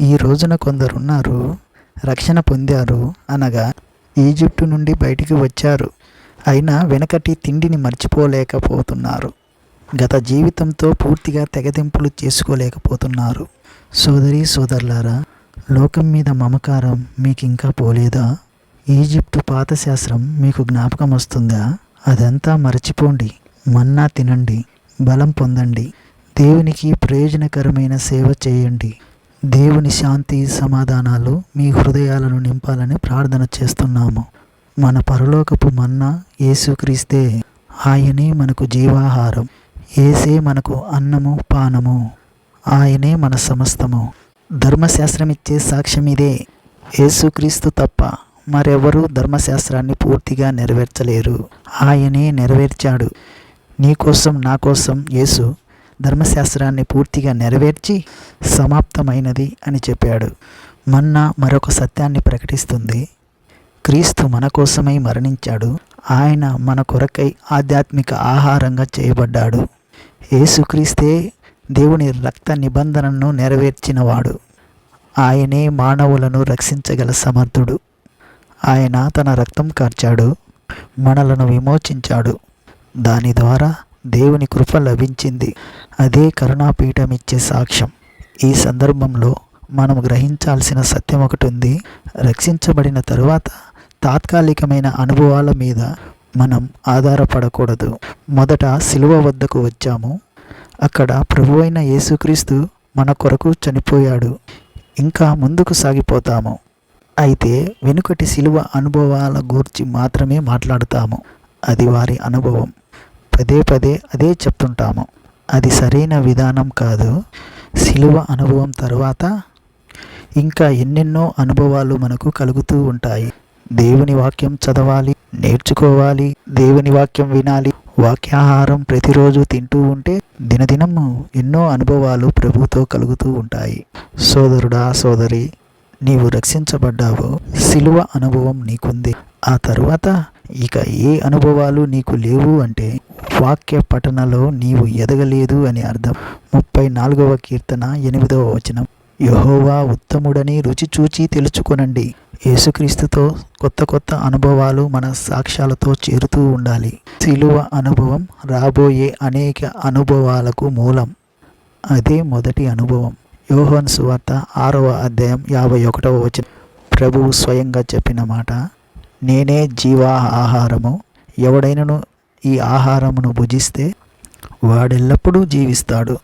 ఈ రోజున కొందరున్నారు రక్షణ పొందారు అనగా ఈజిప్టు నుండి బయటికి వచ్చారు. అయినా వెనకటి తిండిని మర్చిపోలేకపోతున్నారు. గత జీవితంతో పూర్తిగా తెగదింపులు చేసుకోలేకపోతున్నారు. సోదరి సోదరులారా లోకం మీద మమకారం మీకు ఇంకా పోలేదా? ఈజిప్టు పాత శాస్త్రం మీకు జ్ఞాపకం వస్తుందా? అదంతా మరచిపోండి మన్నా తినండి బలం పొందండి దేవునికి ప్రయోజనకరమైన సేవ చేయండి. దేవుని శాంతి సమాధానాలు మీ హృదయాలను నింపాలని ప్రార్థన చేస్తున్నాము. మన పరలోకపు మన్నా యేసుక్రీస్తే ఆయనే మనకు జీవాహారం. ఏసే మనకు అన్నము పానము. ఆయనే మన సమస్తము. ధర్మశాస్త్రం ఇచ్చే సాక్ష్యం ఇదే. యేసుక్రీస్తు తప్ప మరెవరూ ధర్మశాస్త్రాన్ని పూర్తిగా నెరవేర్చలేరు. ఆయనే నెరవేర్చాడు. నీ కోసం నా కోసం యేసు ధర్మశాస్త్రాన్ని పూర్తిగా నెరవేర్చి సమాప్తమైనది అని చెప్పాడు. మన్నా మరొక సత్యాన్ని ప్రకటిస్తుంది. క్రీస్తు మన కోసమై మరణించాడు. ఆయన మన కొరకై ఆధ్యాత్మిక ఆహారంగా చేయబడ్డాడు. యేసుక్రీస్తే దేవుని రక్త నిబంధనను నెరవేర్చినవాడు. ఆయనే మానవులను రక్షించగల సమర్థుడు. ఆయన తన రక్తం కార్చాడు. మనలను విమోచించాడు. దాని ద్వారా దేవుని కృప లభించింది. అదే కరుణాపీఠం ఇచ్చే సాక్ష్యం. ఈ సందర్భంలో మనం గ్రహించాల్సిన సత్యం ఒకటి ఉంది రక్షించబడిన తరువాత తాత్కాలికమైన అనుభవాల మీద మనం ఆధారపడకూడదు. మొదట సిలువ వద్దకు వచ్చాము. అక్కడ ప్రభు అయిన యేసుక్రీస్తు మన కొరకు చనిపోయాడు. ఇంకా ముందుకు సాగిపోతాము. అయితే వెనుకటి సిలువ అనుభవాల గూర్చి మాత్రమే మాట్లాడుతాము. అది వారి అనుభవం. పదే పదే అదే చెప్తుంటాము. అది సరైన విధానం కాదు. సిలువ అనుభవం తర్వాత ఇంకా ఎన్నెన్నో అనుభవాలు మనకు కలుగుతూ ఉంటాయి. దేవుని వాక్యం చదవాలి నేర్చుకోవాలి దేవుని వాక్యం వినాలి వాక్యాహారం ప్రతిరోజు తింటూ ఉంటే దినదినము ఎన్నో అనుభవాలు ప్రభుతో కలుగుతూ ఉంటాయి. సోదరుడా సోదరి నీవు రక్షించబడ్డావు. సిలువ అనుభవం నీకుంది. ఆ తరువాత ఇక ఏ అనుభవాలు నీకు లేవు అంటే వాక్య పఠనలో నీవు ఎదగలేదు అని అర్థం. ముప్పై నాలుగవ కీర్తన ఎనిమిదవ వచనం. యహోవా ఉత్తముడని రుచి చూచి తెలుసుకొనండి. యేసుక్రీస్తుతో కొత్త కొత్త అనుభవాలు మన సాక్ష్యాలతో చేరుతూ ఉండాలి. సిలువ అనుభవం రాబోయే అనేక అనుభవాలకు మూలం. అదే మొదటి అనుభవం. యోహన్ సువార్త ఆరవ అధ్యాయం యాభై ఒకటవ వచనం. ప్రభువు స్వయంగా చెప్పిన మాట నేనే జీవా ఆహారము ఎవడైనను ఈ ఆహారమును భుజిస్తే వాడెల్లప్పుడూ జీవిస్తాడు.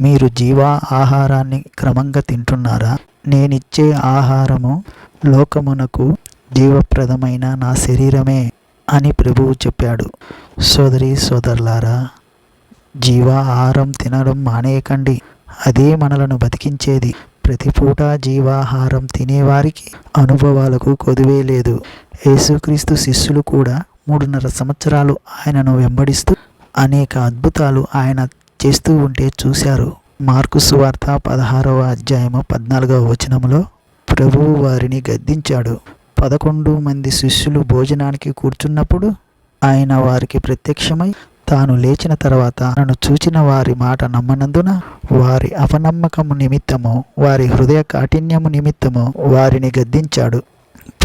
మీరు జీవా ఆహారాన్ని క్రమంగా తింటున్నారా? నేనిచ్చే ఆహారము లోకమునకు జీవప్రదమైన నా శరీరమే అని ప్రభువు చెప్పాడు. సోదరి సోదరులారా జీవా ఆహారం తినడం మానేయకండి. అదే మనలను బతికించేది. ప్రతి పూట జీవాహారం తినేవారికి అనుభవాలకు కొదువే లేదు. యేసుక్రీస్తు శిష్యులు కూడా మూడున్నర సంవత్సరాలు ఆయనను వెంబడిస్తూ అనేక అద్భుతాలు ఆయన చేస్తూ ఉంటే చూశారు. మార్కు సువార్త పదహారవ అధ్యాయము పద్నాలుగవ వచనములో ప్రభువు వారిని గద్దించాడు. పదకొండు మంది శిష్యులు భోజనానికి కూర్చున్నప్పుడు ఆయన వారికి ప్రత్యక్షమై తాను లేచిన తర్వాత నన్ను చూచిన వారి మాట నమ్మనందున వారి అపనమ్మకము నిమిత్తము వారి హృదయ కాఠిన్యము నిమిత్తము వారిని గద్దించాడు.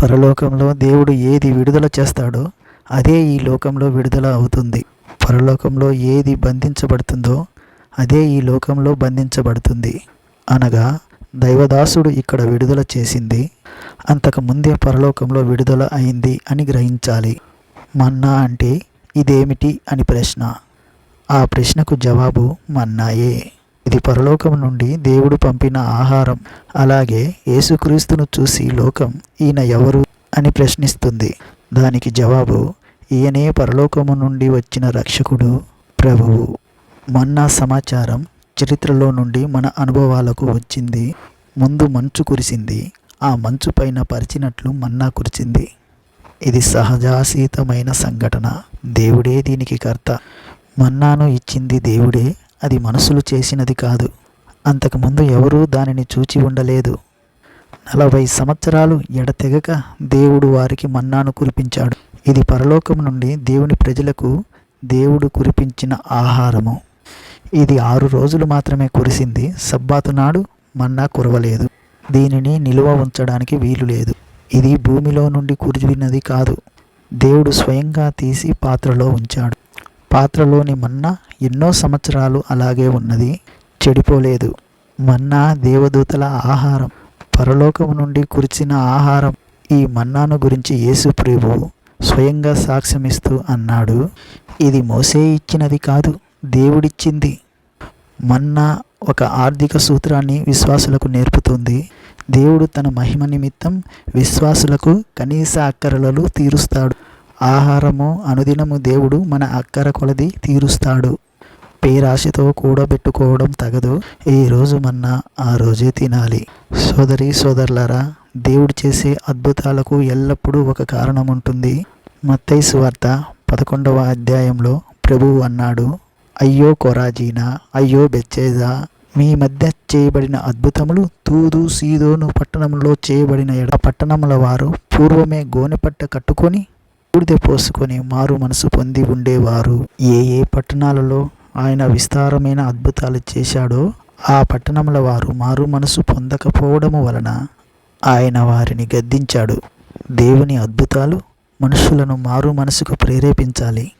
పరలోకంలో దేవుడు ఏది విడుదల చేస్తాడో అదే ఈ లోకంలో విడుదల అవుతుంది. పరలోకంలో ఏది బంధించబడుతుందో అదే ఈ లోకంలో బంధించబడుతుంది. అనగా దైవదాసుడు ఇక్కడ విడుదల చేసింది అంతకు ముందే పరలోకంలో విడుదల అయింది అని గ్రహించాలి. మన్నా అంటే ఇదేమిటి అని ప్రశ్న. ఆ ప్రశ్నకు జవాబు మన్నాయే. ఇది పరలోకం నుండి దేవుడు పంపిన ఆహారం. అలాగే యేసుక్రీస్తును చూసి లోకం ఈయన ఎవరు అని ప్రశ్నిస్తుంది. దానికి జవాబు ఈయనే పరలోకము నుండి వచ్చిన రక్షకుడు ప్రభువు. మన్నా సమాచారం చరిత్రలో నుండి మన అనుభవాలకు వచ్చింది. ముందు మంచు కురిసింది. ఆ మంచు పైన పరిచినట్లు మన్నా కురిచింది. ఇది సహజాసీతమైన సంఘటన. దేవుడే దీనికి కర్త. మన్నాను ఇచ్చింది దేవుడే. అది మనసులు చేసినది కాదు. అంతకుముందు ఎవరూ దానిని చూచి ఉండలేదు. నలభై సంవత్సరాలు ఎడతెగక దేవుడు వారికి మన్నాను కురిపించాడు. ఇది పరలోకం నుండి దేవుని ప్రజలకు దేవుడు కురిపించిన ఆహారము. ఇది ఆరు రోజులు మాత్రమే కురిసింది. సబ్బాతు నాడు మన్నా కురవలేదు. దీనిని నిలువ ఉంచడానికి వీలు లేదు. ఇది భూమిలో నుండి కురివినది కాదు. దేవుడు స్వయంగా తీసి పాత్రలో ఉంచాడు. పాత్రలోని మన్నా ఎన్నో సంవత్సరాలు అలాగే ఉన్నది. చెడిపోలేదు. మన్నా దేవదూతల ఆహారం. పరలోకము నుండి కురిచిన ఆహారం ఈ మన్నాను గురించి యేసు స్వయంగా సాక్ష్యమిస్తూ అన్నాడు. ఇది మోసే ఇచ్చినది కాదు దేవుడిచ్చింది. మన్నా ఒక ఆర్థిక సూత్రాన్ని విశ్వాసులకు నేర్పుతుంది. దేవుడు తన మహిమ నిమిత్తం విశ్వాసులకు కనీస అక్కరలలో తీరుస్తాడు. ఆహారము అనుదినము దేవుడు మన అక్కర కొలది తీరుస్తాడు. పేరాశతో కూడబెట్టుకోవడం తగదు. ఈ రోజు మన్నా ఆ రోజే తినాలి. సోదరి సోదరులారా దేవుడు చేసే అద్భుతాలకు ఎల్లప్పుడూ ఒక కారణం ఉంటుంది మత్తైసు వార్త పదకొండవ అధ్యాయంలో ప్రభువు అన్నాడు అయ్యో కొరాజీనా అయ్యో బెచ్చేదా మీ మధ్య చేయబడిన అద్భుతములు తూదు సీదోను పట్టణంలో చేయబడిన ఎడ పట్టణముల వారు పూర్వమే గోనెపట్ట కట్టుకొని బూడిద పోసుకొని మారు మనసు పొంది ఉండేవారు. ఏ ఏ పట్టణాలలో ఆయన విస్తారమైన అద్భుతాలు చేశాడో ఆ పట్టణముల వారు మారు మనసు పొందకపోవడము వలన ఆయన వారిని గద్దించాడు. దేవుని అద్భుతాలు మనుషులను మారు మనసుకు ప్రేరేపించాలి.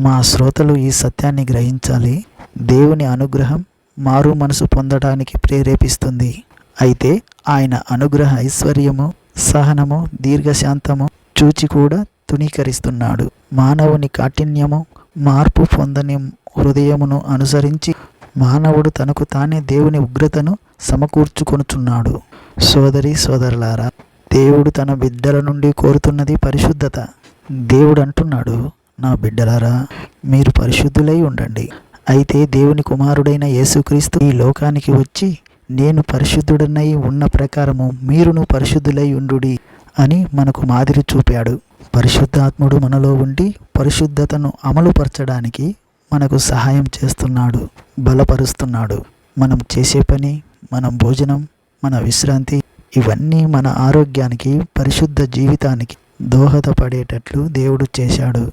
మా శ్రోతలు ఈ సత్యాన్ని గ్రహించాలి. దేవుని అనుగ్రహం మారు మనసు పొందడానికి ప్రేరేపిస్తుంది. అయితే ఆయన అనుగ్రహ ఐశ్వర్యము సహనము దీర్ఘశాంతము చూచి కూడా తునీకరిస్తున్నాడు మానవుని కాఠిన్యము మార్పు పొందని హృదయమును అనుసరించి మానవుడు తనకు తానే దేవుని ఉగ్రతను సమకూర్చుకొనుచున్నాడు. సోదరి సోదరులారా దేవుడు తన బిడ్డల నుండి కోరుతున్నది పరిశుద్ధత. దేవుడు అంటున్నాడు నా బిడ్డలారా మీరు పరిశుద్ధులై ఉండండి. అయితే దేవుని కుమారుడైన యేసుక్రీస్తు ఈ లోకానికి వచ్చి నేను పరిశుద్ధుడనై ఉన్న ప్రకారము మీరును పరిశుద్ధులై ఉండుడి అని మనకు మాదిరి చూపాడు. పరిశుద్ధాత్ముడు మనలో ఉండి పరిశుద్ధతను అమలుపరచడానికి మనకు సహాయం చేస్తున్నాడు బలపరుస్తున్నాడు. మనం చేసే పని మనం భోజనం మన విశ్రాంతి ఇవన్నీ మన ఆరోగ్యానికి పరిశుద్ధ జీవితానికి దోహదపడేటట్లు దేవుడు చేశాడు.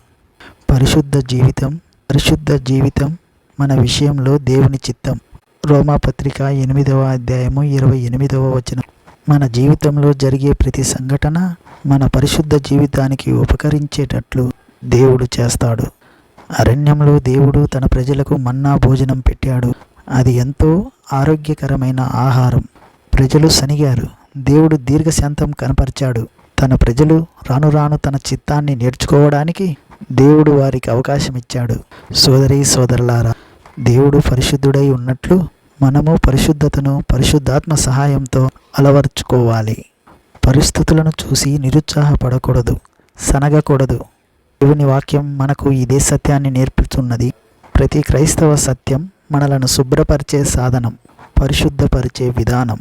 పరిశుద్ధ జీవితం పరిశుద్ధ జీవితం మన విషయంలో దేవుని చిత్తం. రోమాపత్రిక ఎనిమిదవ అధ్యాయము ఇరవై ఎనిమిదవ వచనం. మన జీవితంలో జరిగే ప్రతి సంఘటన మన పరిశుద్ధ జీవితానికి ఉపకరించేటట్లు దేవుడు చేస్తాడు. అరణ్యంలో దేవుడు తన ప్రజలకు మన్నా భోజనం పెట్టాడు. అది ఎంతో ఆరోగ్యకరమైన ఆహారం. ప్రజలు సనిగారు. దేవుడు దీర్ఘశాంతం కనపరిచాడు. తన ప్రజలు రాను రాను తన చిత్తాన్ని నేర్చుకోవడానికి దేవుడు వారికి అవకాశం ఇచ్చాడు సోదరి సోదరులారా దేవుడు పరిశుద్ధుడై ఉన్నట్లు మనము పరిశుద్ధతను పరిశుద్ధాత్మ సహాయంతో అలవర్చుకోవాలి. పరిస్థితులను చూసి నిరుత్సాహపడకూడదు. సనగకూడదు. దేవుని వాక్యం మనకు ఇదే సత్యాన్ని నేర్పుతున్నది. ప్రతి క్రైస్తవ సత్యం మనలను శుభ్రపరిచే సాధనం పరిశుద్ధపరిచే విధానం.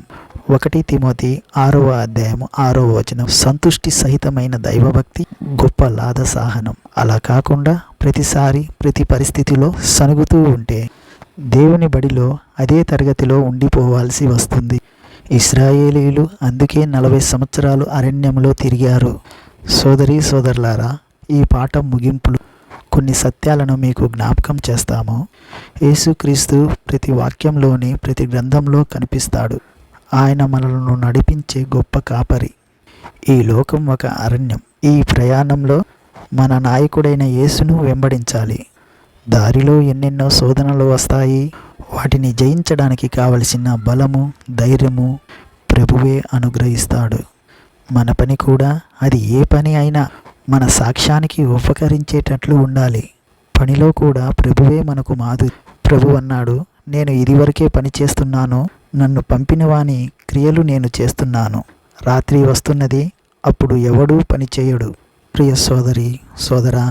ఒకటి తిమోతి ఆరవ అధ్యాయం ఆరవ వచనం. సంతుష్టి సహితమైన దైవభక్తి గొప్ప లాద సాహనం. అలా కాకుండా ప్రతిసారి ప్రతి పరిస్థితిలో సనుగుతూ ఉంటే దేవుని బడిలో అదే తరగతిలో ఉండిపోవాల్సి వస్తుంది. ఇస్రాయేలీలు అందుకే నలభై సంవత్సరాలు అరణ్యంలో తిరిగారు. సోదరి సోదరులారా ఈ పాఠం ముగింపులు కొన్ని సత్యాలను మీకు జ్ఞాపకం చేస్తాము. యేసుక్రీస్తు ప్రతి వాక్యంలోని ప్రతి గ్రంథంలో కనిపిస్తాడు. ఆయన మనలను నడిపించే గొప్ప కాపరి. ఈ లోకం ఒక అరణ్యం. ఈ ప్రయాణంలో మన నాయకుడైన యేసును వెంబడించాలి. దారిలో ఎన్నెన్నో శోధనలు వస్తాయి. వాటిని జయించడానికి కావలసిన బలము ధైర్యము ప్రభువే అనుగ్రహిస్తాడు. మన పని కూడా అది ఏ పని అయినా మన సాక్ష్యానికి ఉపకరించేటట్లు ఉండాలి. పనిలో కూడా ప్రభువే మనకు మాదు ప్రభు అన్నాడు. నేను ఇదివరకే పని చేస్తున్నాను. నన్ను పంపిన వాని క్రియలు నేను చేస్తున్నాను. రాత్రి వస్తున్నది అప్పుడు ఎవడూ పని చేయడు. ప్రియ సోదరి సోదరా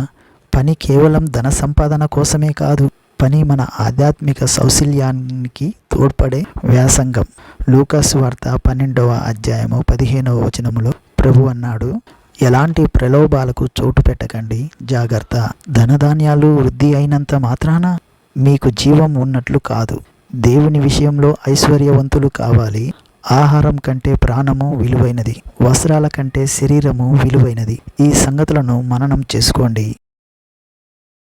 పని కేవలం ధన సంపాదన కోసమే కాదు. పని మన ఆధ్యాత్మిక సౌశల్యానికి తోడ్పడే వ్యాసంగం. లూకాసు వార్త పన్నెండవ అధ్యాయము పదిహేనవ వచనములో ప్రభు అన్నాడు ఎలాంటి ప్రలోభాలకు చోటు పెట్టకండి. జాగ్రత్త. ధనధాన్యాలు వృద్ధి అయినంత మాత్రాన మీకు జీవం ఉన్నట్లు కాదు. దేవుని విషయంలో ఐశ్వర్యవంతులు కావాలి. ఆహారం కంటే ప్రాణము విలువైనది. వస్త్రాల కంటే శరీరము విలువైనది. ఈ సంగతులను మననం చేసుకోండి.